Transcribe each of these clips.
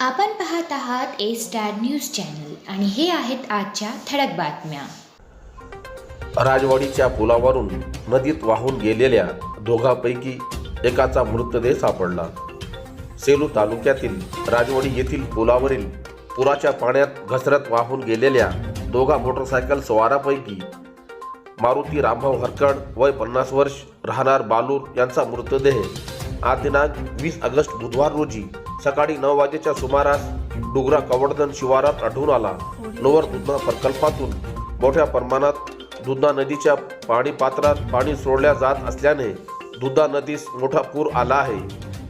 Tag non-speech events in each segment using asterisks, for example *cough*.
आपण पाहत आहात ए स्टार न्यूज चॅनल आणि हे आहेत आजच्या ठळक बातम्या. राजवाडीच्या पुलावरून नदीत वाहून गेलेल्या दोघांपैकी एकाचा मृतदेह सापडला. सेलू तालुक्यातील राजवाडी येथील पुलावरील पुराच्या पाण्यात घसरत वाहून गेलेल्या दोघा मोटरसायकल स्वारापैकी मारुती रामभाऊ हरकड वय पन्नास वर्ष राहणार बालूर यांचा मृतदेह आज दिनांक वीस ऑगस्ट बुधवार रोजी सकाळी नऊ वाजेच्या सुमारास डुगरा कवर्धन शिवारात आढळून आला. लोअर दुधना प्रकल्पातून मोठ्या प्रमाणात दुधना नदीच्या पाणी पात्रात पाणी सोडल्या जात असल्याने दुधा नदीस मोठा पूर आला आहे.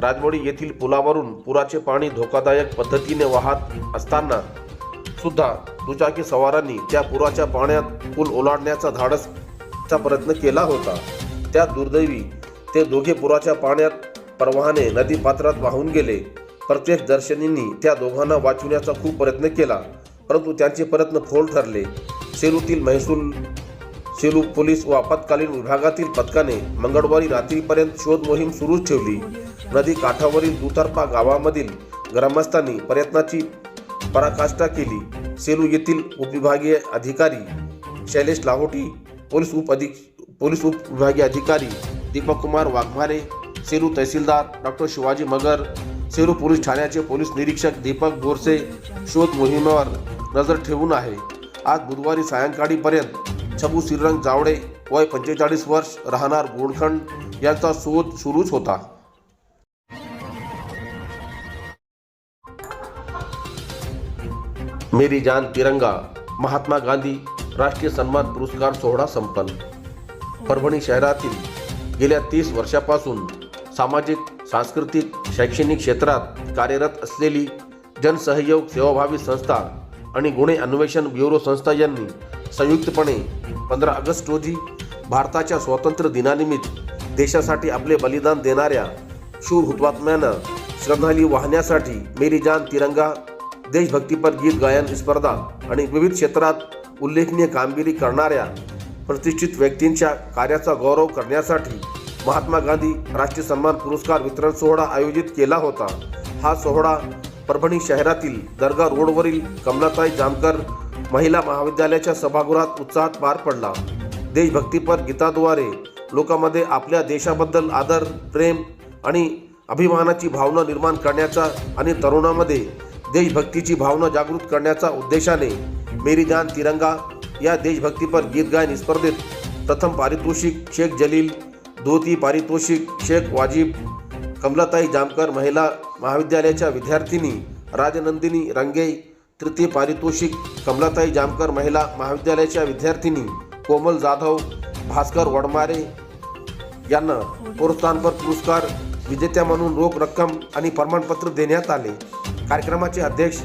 राजवाडी येथील पुलावरून पुराचे पाणी धोकादायक पद्धतीने वाहत असताना सुद्धा दुचाकी सवारांनी त्या पुराच्या पाण्यात पूल ओलांडण्याचा धाडसचा प्रयत्न केला होता. त्या दुर्दैवी ते दोघे पुराच्या पाण्यात प्रवाहाने नदी पात्रात वाहून गेले. प्रत्येक दर्शनींनी त्या दोघांना वाचवण्याचा खूप प्रयत्न केला परंतु त्यांचे प्रयत्न फोल ठरले. सेलूतील महसूल सेलू पोलीस व आपत्कालीन विभागातील पथकाने मंगळवारी रात्रीपर्यंत शोध मोहीम सुरूच ठेवली. नदी काठावरील दुतर्फा गावामधील ग्रामस्थांनी प्रयत्नाची पराकाष्ठा केली. सेलू येथील उपविभागीय अधिकारी शैलेश लाहोटी पोलीस उप अधिक पोलीस उपविभागीय अधिकारी दीपक कुमार वाघमारे सेलू तहसीलदार डॉक्टर शिवाजी मगर सेलू पोलीस ठाण्याचे पोलीस निरीक्षक दीपक बोरसे शोध मोहिमेवर नजर ठेवून आहे. आज बुधवारी सायंकाळीपर्यंत छबू श्रीरंग जावडे वय पंचेचाळीस वर्ष राहणार गोडखंड यांचा शोध सुरूच होता. मेरी जान तिरंगा महात्मा गांधी राष्ट्रीय सन्मान पुरस्कार सोहळा संपन्न. परभणी शहरातील गेल्या तीस वर्षापासून सामाजिक सांस्कृतिक शैक्षणिक क्षेत्रात कार्यरत असलेली जनसहयोग सेवाभावी संस्था आणि गुन्हे अन्वेषण ब्युरो संस्था यांनी संयुक्तपणे पंधरा ऑगस्ट रोजी भारताच्या स्वातंत्र्य दिनानिमित्त देशासाठी आपले बलिदान देणाऱ्या शूर हुतात्म्यांना श्रद्धांजली वाहण्यासाठी मेरी जान तिरंगा देशभक्तीपर गीत गायन स्पर्धा आणि विविध क्षेत्रात उल्लेखनीय कामगिरी करणाऱ्या प्रतिष्ठित व्यक्तींच्या कार्याचा गौरव करण्यासाठी महात्मा गांधी राष्ट्रीय सन्मान पुरस्कार वितरण सोहळा आयोजित केला होता. हा सोहळा परभणी शहरातील दर्गा रोडवरील कमलाताई जामकर महिला महाविद्यालयाच्या सभागृहात उत्साहात पार पडला. देशभक्तीपर गीताद्वारे लोकांमध्ये आपल्या देशाबद्दल आदर प्रेम आणि अभिमानाची भावना निर्माण करण्याचा आणि तरुणामध्ये देशभक्तीची भावना जागृत करण्याच्या उद्देशाने मेरी जान तिरंगा या देशभक्तीपर गीत गायन स्पर्धेत प्रथम पारितोषिक शेख जलील धोती पारितोषिक शेख वाजिब कमलाताई जामकर महिला महाविद्यालयाच्या विद्यार्थिनी राजनंदिनी रंगे तृतीय पारितोषिक कमलाताई जामकर महिला महाविद्यालयाच्या विद्यार्थिनी कोमल जाधव भास्कर वडमारे यांना प्रोत्साहनपर पुरस्कार विजेत्या म्हणून रोख रक्कम आणि प्रमाणपत्र देण्यात आले. कार्यक्रमाचे अध्यक्ष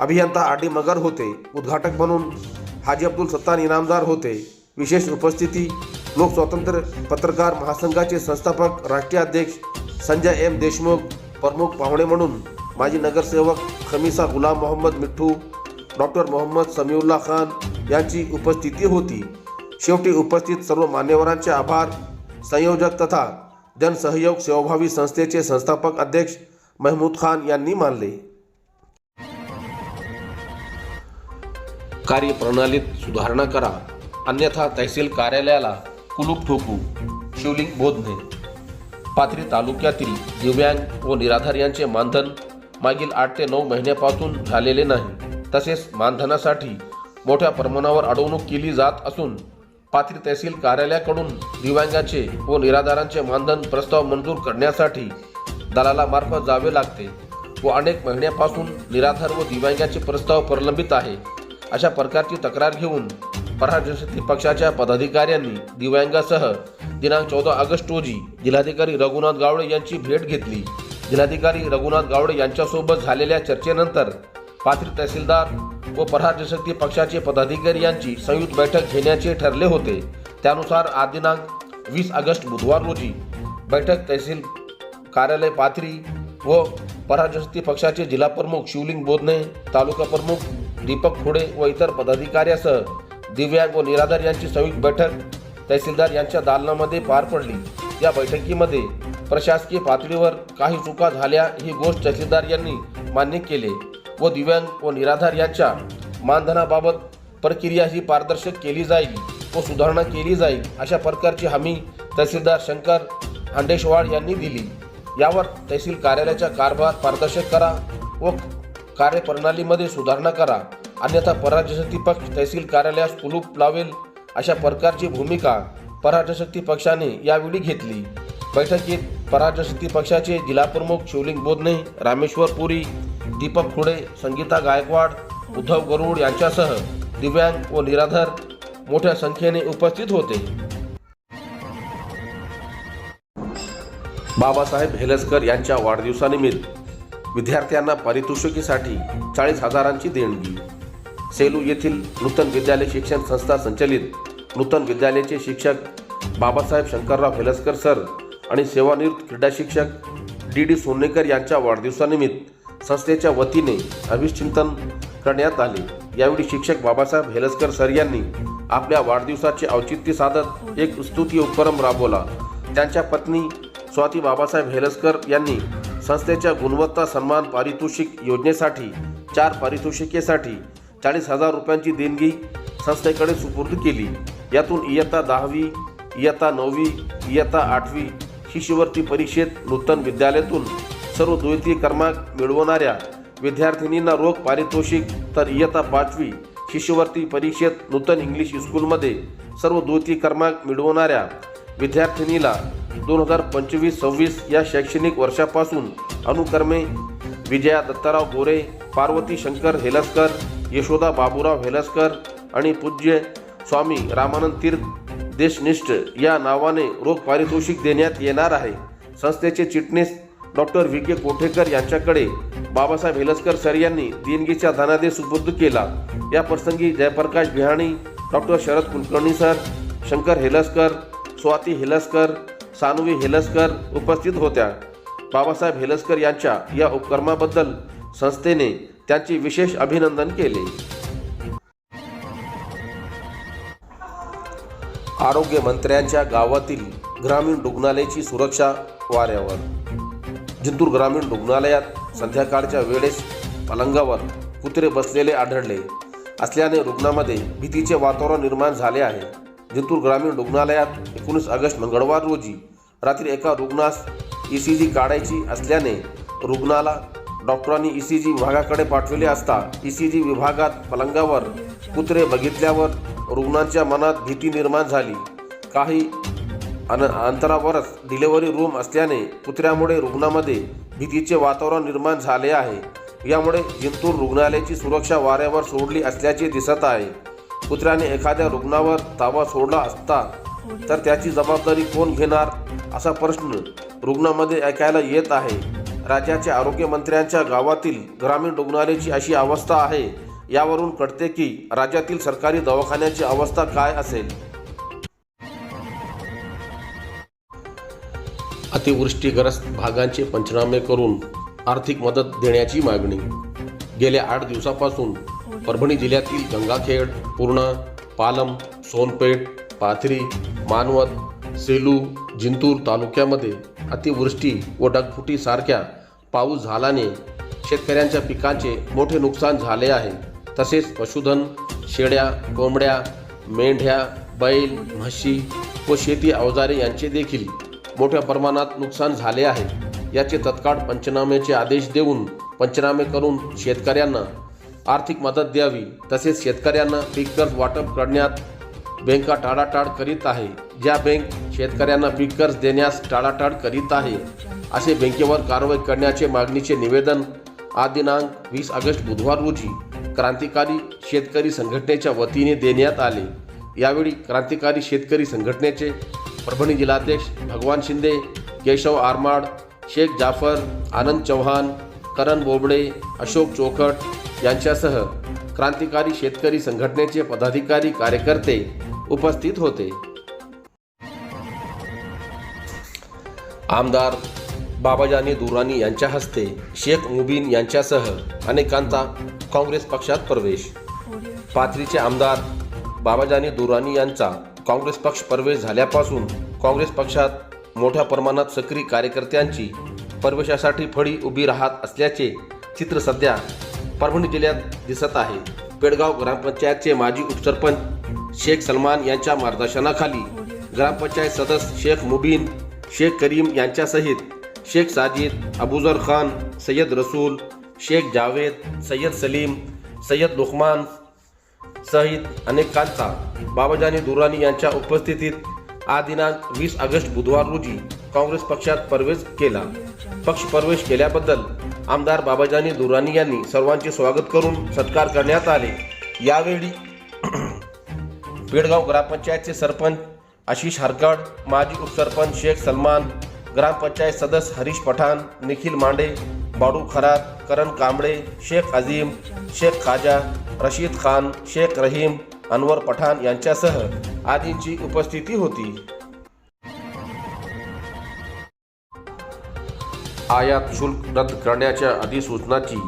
अभियंता आर डी मगर होते. उद्घाटक म्हणून हाजी अब्दुल सत्तान इनामदार होते. विशेष उपस्थिती लोक स्वातंत्र्य पत्रकार महासंघाचे संस्थापक राष्ट्रीय अध्यक्ष संजय एम देशमुख प्रमुख पाहुणे म्हणून माजी नगरसेवक खमिसा गुलाम मोहम्मद मिठ्ठू डॉक्टर मोहम्मद समीउल्ला खान यांची उपस्थिती होती. शेवटी उपस्थित सर्व मान्यवरांचे आभार. संयोजक तथा जनसहयोग सेवाभावी संस्थेचे संस्थापक अध्यक्ष महमूद खान यांनी मानले. कार्यप्रणालीत सुधारणा करा. अन्यथा तहसील कार्यालयाला कुलूप ठोकू शिवलिंग बोधने पाथरी तालुक्यातील दिव्यांग व निराधार यांचे मानधन मागील आठ ते नऊ महिन्यापासून झालेले नाही. तसेच मानधनासाठी मोठ्या प्रमाणावर अडवणूक केली जात असून पाथरी तहसील कार्यालयाकडून दिव्यांगाचे व निराधारांचे मानधन प्रस्ताव मंजूर करण्यासाठी दलालामार्फत जावे लागते व अनेक महिन्यापासून निराधार व दिव्यांगाचे प्रस्ताव प्रलंबित आहे. अशा प्रकारची तक्रार घेऊन प्रहार जनशक्ती पक्षाच्या पदाधिकाऱ्यांनी दिव्यांगासह दिनांक चौदा ऑगस्ट रोजी जिल्हाधिकारी रघुनाथ गावडे यांची भेट घेतली. जिल्हाधिकारी रघुनाथ गावडे यांच्यासोबत झालेल्या चर्चेनंतर पाथरी तहसीलदार व प्रहार जनशक्ती पक्षाचे पदाधिकारी यांची संयुक्त बैठक घेण्याचे ठरले होते. त्यानुसार आज दिनांक वीस ऑगस्ट बुधवार रोजी बैठक तहसील कार्यालय पाथरी व पराजस्ती पक्षाचे जिल्हा प्रमुख शिवलिंग बोधने तालुका प्रमुख दीपक खोडे व इतर पदाधिकाऱ्यासह दिव्यांग व निराधार यांची संयुक्त बैठक तहसीलदार यांच्या दालनामध्ये पार पडली. या बैठकीमध्ये प्रशासकीय पातळीवर काही चुका झाल्या ही गोष्ट तहसीलदार यांनी मान्य केले व दिव्यांग व निराधार यांच्या मानधनाबाबत प्रक्रिया ही पारदर्शक केली जाईल व सुधारणा केली जाईल अशा प्रकारची हमी तहसीलदार शंकर हांडेशवाड यांनी दिली. यावर तहसील कार्यालयाचा कारभार पारदर्शक करा व कार्यप्रणालीमध्ये सुधारणा करा. अन्यथा पराजशक्ती पक्ष तहसील कार्यालयास कुलूप लावेल अशा प्रकारची भूमिका पराजशक्ती पक्षाने यावेळी घेतली. बैठकीत पराजशक्ती पक्षाचे जिल्हाप्रमुख शिवलिंग बोधने रामेश्वर पुरी दीपक खुडे संगीता गायकवाड उद्धव गरुड यांच्यासह दिव्यांग व निराधार मोठ्या संख्येने उपस्थित होते. बाबासाहेब हेलसकर यांच्या वाढदिवसानिमित्त विद्यार्थ्यांना पारितोषिकीसाठी चाळीस हजारांची देणगी. सेलू येथील नूतन विद्यालय शिक्षण संस्था संचलित नूतन विद्यालयाचे शिक्षक बाबासाहेब शंकरराव हेलसकर सर आणि सेवानिवृत्त क्रीडा शिक्षक डी डी सोनेकर यांच्या वाढदिवसानिमित्त संस्थेच्या वतीने अभिचिंतन करण्यात आले. यावेळी शिक्षक बाबासाहेब हेलसकर सर यांनी आपल्या वाढदिवसाचे औचित्य साधत एक स्तुती उपक्रम राबवला. त्यांच्या पत्नी स्वाती बाबासाहेब हेलसकर यांनी संस्थेच्या गुणवत्ता सन्मान पारितोषिक योजनेसाठी चार पारितोषिकेसाठी चाळीस हजार रुपयांची देणगी संस्थेकडे सुपूर्द केली. यातून इयत्ता दहावी इयत्ता नववी इयत्ता आठवी शिष्यवृत्ती परीक्षेत नूतन विद्यालयातून सर्व द्वितीय क्रमांक मिळवणाऱ्या विद्यार्थिनींना रोख पारितोषिक तर इयत्ता पाचवी शिष्यवृत्ती परीक्षेत नूतन इंग्लिश स्कूलमध्ये सर्व द्वितीय क्रमांक मिळवणाऱ्या विद्यार्थिनीला दोन हजार पंचवीस सव्वीस या शैक्षणिक वर्षापासून अनुक्रमे विजया दत्ताराव गोरे पार्वती शंकर हेलसकर यशोदा बाबूराव हेलसकर आणि पूज्य स्वामी रामानंद तीर्थ देशनिष्ठ या नावाने रोख पारितोषिक देण्यात येणार आहे. संस्थेचे चिटणीस डॉक्टर व्ही के कोठेकर यांच्याकडे बाबासाहेब हेलसकर सर यांनी देणगीचा धनादेश सुपूर्द केला. या प्रसंगी जयप्रकाश बिहाणी डॉक्टर शरद कुलकर्णी सर शंकर हेलसकर स्वाती हेलसकर सानवी हेलसकर उपस्थित होत्या. बाबासाहेब हेलसकर यांच्या या उपक्रमाबद्दल संस्थेने त्यांचे विशेष अभिनंदन केले. आरोग्य मंत्र्यांच्या गावातील ग्रामीण रुग्णालयाची सुरक्षा वाऱ्यावर. जिंतूर ग्रामीण रुग्णालयात संध्याकाळच्या वेळेस पलंगावर कुत्रे बसलेले आढळले असल्याने रुग्णामध्ये भीतीचे वातावरण निर्माण झाले आहे. जिंतूर ग्रामीण रुग्णालयात एकोणीस ऑगस्ट मंगळवार रोजी रात्री एका रुग्णास ई सी जी काढायची असल्याने रुग्णाला डॉक्टरांनी ई सी जी विभागाकडे पाठविले असता ई सी जी विभागात पलंगावर कुत्रे बघितल्यावर रुग्णांच्या मनात भीती निर्माण झाली. काही अन अंतरावरच डिलेवरी रूम असल्याने कुत्र्यामुळे रुग्णामध्ये भीतीचे वातावरण निर्माण झाले आहे. यामुळे जिंतूर रुग्णालयाची सुरक्षा वाऱ्यावर सोडली असल्याचे दिसत आहे. कुत्र्याने एखाद्या रुग्णावर ताबा सोडला असता तर त्याची जबाबदारी कोण घेणार असा प्रश्न रुग्णामध्ये ऐकायला येत आहे. राज्याच्या आरोग्यमंत्र्यांच्या गावातील ग्रामीण रुग्णालयाची अशी अवस्था आहे. यावरून कळते की राज्यातील सरकारी दवाखान्याची अवस्था काय असेल? अतिवृष्टीग्रस्त भागांचे पंचनामे करून आर्थिक मदत देण्याची मागणी. गेल्या आठ दिवसापासून परभणी जिल्ह्यातील गंगाखेड पूर्णा पालम सोनपेठ पाथरी मानवत सेलू जिंतूर तालुक्यामध्ये अतिवृष्टी व ढगफुटीसारख्या पाऊस झाल्याने शेतकऱ्यांच्या पिकांचे मोठे नुकसान झाले आहे. तसेच पशुधन शेळ्या कोंबड्या मेंढ्या बैल म्हशी व शेती अवजारे यांचे देखील मोठ्या प्रमाणात नुकसान झाले आहे. याचे तत्काळ पंचनाम्याचे आदेश देऊन पंचनामे करून शेतकऱ्यांना आर्थिक मदत द्यावी. तसेच शेतकऱ्यांना पीक कर्ज वाटप करण्यात बँका टाळाटाळ करीत आहे. ज्या बँक शेतकऱ्यांना पीक कर्ज देण्यास टाळाटाळ करीत आहे. असे बँकेवर कारवाई करण्याचे मागणीचे निवेदन आज दिनांक वीस ऑगस्ट बुधवार रोजी क्रांतिकारी शेतकरी संघटनेच्या वतीने देण्यात आले. यावेळी क्रांतिकारी शेतकरी संघटनेचे परभणी जिल्हाध्यक्ष भगवान शिंदे केशव आरमाड शेख जाफर आनंद चव्हाण करण बोबडे अशोक चोखट यांच्यासह क्रांतिकारी शेतकरी संघटनेचे पदाधिकारी कार्यकर्ते उपस्थित होते. आमदार बाबाजानी दुरानी यांच्या हस्ते शेख मुबीन यांच्यासह अनेकांचा काँग्रेस पक्षात प्रवेश. पाथरीचे आमदार बाबाजानी दुरानी यांचा काँग्रेस पक्ष प्रवेश झाल्यापासून काँग्रेस पक्षात मोठ्या प्रमाणात सक्रिय कार्यकर्त्यांची प्रवेशासाठी फळी उभी राहत असल्याचे चित्र सध्या परभणी जिल्ह्यात दिसत आहे. पेडगाव ग्रामपंचायतचे माजी उपसरपंच शेख सलमान यांच्या मार्गदर्शनाखाली ग्रामपंचायत सदस्य शेख मुबीन शेख करीम यांच्यासहित शेख साजिद अबुजर खान सय्यद रसूल शेख जावेद सय्यद सलीम सय्यद लुकमान सहित अनेकांचा बाबाजानी दुरानी यांच्या उपस्थितीत आज दिनांक वीस ऑगस्ट बुधवार रोजी काँग्रेस पक्षात प्रवेश केला. पक्ष प्रवेश केल्याबद्दल आमदार बाबाजानी दुरानी यांनी सर्वांचे स्वागत करून सत्कार करण्यात आले. यावेळी *clears throat* पेडगाव ग्रामपंचायतचे सरपंच आशिष हरकड माजी उपसरपंच शेख सलमान ग्रामपंचायत सदस्य हरीश पठाण निखिल मांडे बाडू खरात करण कांबळे शेख अजीम शेख खाजा रशीद खान शेख रहीम अनवर पठाण यांच्यासह आदींची उपस्थिती होती. आयात शुल्क रद्द करण्याच्या अधिसूचनाची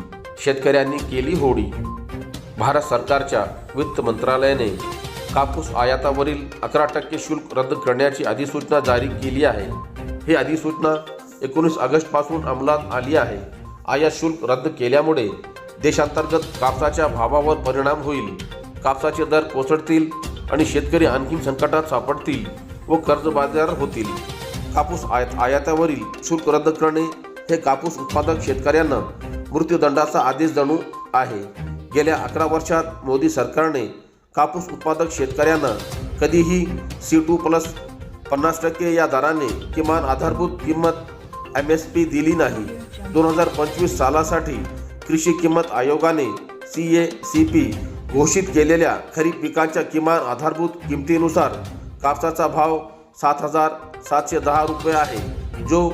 शेतकऱ्यांनी केली होडी. भारत सरकारच्या वित्त मंत्रालयाने कापूस आयातावरील अकरा टक्के शुल्क रद्द करण्याची अधिसूचना जारी केली आहे. ही अधिसूचना एकोणीस ऑगस्टपासून अंमलात आली आहे. आयात शुल्क रद्द केल्यामुळे देशांतर्गत कापसाच्या भावावर परिणाम होईल. कापसाचे दर कोसळतील आणि शेतकरी आणखी संकटात सापडतील व कर्जबाजार होतील. कापूस आयात आयातावरील शुल्क रद्द करणे हे कापूस उत्पादक शेतकऱ्यांना मृत्यूदंडाचा आदेश जणू आहे. गेल्या अकरा वर्षात मोदी सरकारने कापूस उत्पादक शेतकऱ्यांना कधीही सी टू प्लस पन्नास टक्के या दराने किमान आधारभूत किंमत एम एस पी दिली नाही. दोन हजार पंचवीस सालासाठी कृषी किंमत आयोगाने सी ए सी पी घोषित केलेल्या खरीप पिकांच्या किमान आधारभूत किमतीनुसार कापसाचा भाव सात हजार सातशे दहा रुपये आहे जो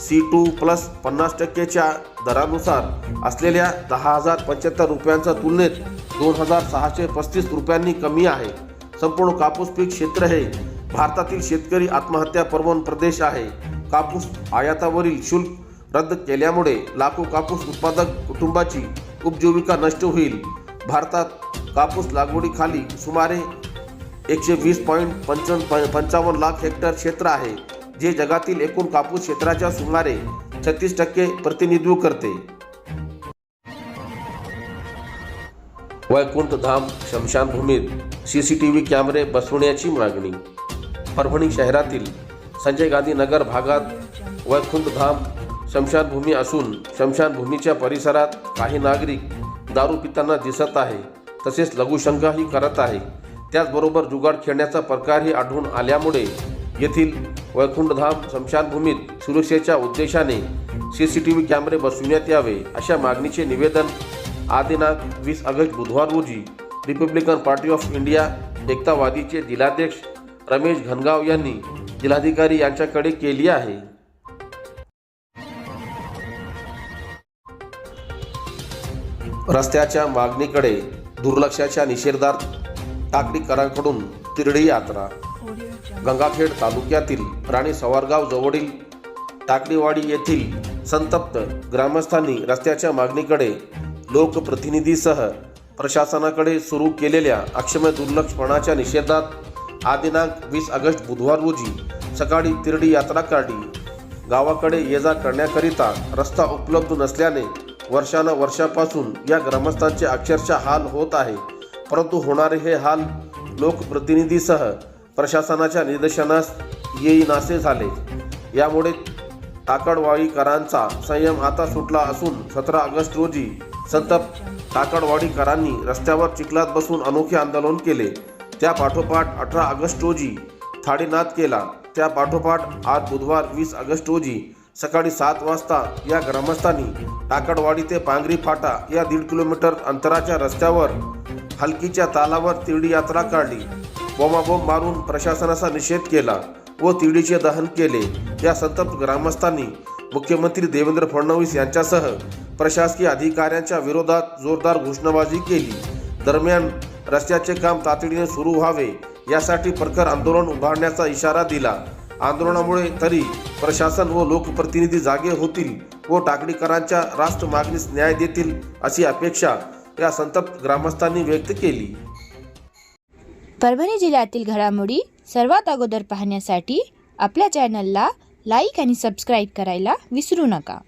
सी टू प्लस पन्नास टक्केच्या दरानुसार असलेल्या दहा हजार पंच्याहत्तर रुपयांच्या तुलनेत दोन हजार सहाशे पस्तीस रुपयांनी कमी आहे. संपूर्ण कापूस पीक क्षेत्र हे भारतातील शेतकरी आत्महत्या प्रवण प्रदेश आहे. कापूस आयातावरील शुल्क रद्द केल्यामुळे लाखो कापूस उत्पादक कुटुंबाची उपजीविका नष्ट होईल. भारतात कापूस लागवडीखाली सुमारे एकशे वीस पॉईंट पंच पंचावन्न लाख हेक्टर क्षेत्र आहे जे जगातील एकूण कापूस क्षेत्राच्या सुमारे छत्तीस टक्के प्रतिनिधित्व करते. वैकुंठधाम शमशानभूमीत सी सी टी व्ही कॅमेरे बसवण्याची मागणी परभणी शहरातील संजय गांधी नगर भागात वैकुंठधाम शमशानभूमी असून शमशानभूमीच्या परिसरात काही नागरिक दारू पिताना दिसत आहे. तसेच लघुशंकाही करत आहे. त्याचबरोबर जुगाड खेळण्याचा प्रकारही आढळून आल्यामुळे येथील वैकुंठधाम शमशानभूमीत सुरक्षेच्या उद्देशाने सी सी टी व्ही कॅमेरे बसविण्यात यावे अशा मागणीचे निवेदन आदिनाथ वीस ऑगस्ट बुधवार रोजी रिपब्लिकन पार्टी ऑफ इंडिया एकतावादीचे जिल्हाध्यक्ष रमेश घनगाव यांनी जिल्हाधिकारी यांच्याकडे केली आहे. रस्त्याच्या मागणीकडे दुर्लक्षाच्या निषेधार्थ टाकडीकरांकडून तिरडी यात्रा. गंगाखेड तालुक्यातील राणी सवारगाव जवळील टाकडीवाडी येथील संतप्त ग्रामस्थांनी रस्त्याच्या मागणीकडे लोकप्रतिनिधीसह प्रशासनाकडे सुरू केलेल्या अक्षम्य दुर्लक्षपणाच्या निषेधात हा दिनांक वीस ऑगस्ट बुधवार रोजी सकाळी तिरडी यात्रा काढली गावाकडे ये जा करण्याकरिता रस्ता उपलब्ध नसल्याने वर्षानं वर्षापासून या ग्रामस्थांचे अक्षरशः हाल होत आहे. परंतु होणारे हे हाल लोकप्रतिनिधीसह प्रशासनाच्या निदर्शनास येईनासे झाले. यामुळे टाकडवाडीकरांचा संयम आता सुटला असून सतरा ऑगस्ट रोजी संतप टाकडवाडीकरांनी रस्त्यावर चिखलात बसून अनोखे आंदोलन केले. त्या पाठोपाठ अठरा ऑगस्ट रोजी थाळीनाद केला. त्या पाठोपाठ आज बुधवार वीस ऑगस्ट रोजी सकाळी सात वाजता या ग्रामस्थांनी टाकडवाडी ते पांगरी फाटा या दीड किलोमीटर अंतराच्या रस्त्यावर हलकीच्या तालावर तिरडी यात्रा काढली. बोमाबोम मारून प्रशासनाचा निषेध केला व तिरडीचे दहन केले. या संतप्त ग्रामस्थांनी मुख्यमंत्री देवेंद्र फडणवीस यांच्यासह प्रशासकीय अधिकाऱ्यांच्या विरोधात जोरदार घोषणाबाजी केली. दरम्यान रस्त्याचे काम तातडीने सुरू व्हावे यासाठी प्रखर आंदोलन उभारण्याचा इशारा दिला. आंदोलनामुळे तरी प्रशासन व लोकप्रतिनिधी जागे होतील व टाकडीकरांच्या राष्ट्र मागणीस न्याय देतील अशी अपेक्षा या संतप्त ग्रामस्थांनी व्यक्त केली. परभणी जिल्ह्यातील घडामोडी सर्वात अगोदर पाहण्यासाठी आपल्या चॅनलला लाईक आणि सबस्क्राईब करायला विसरू नका.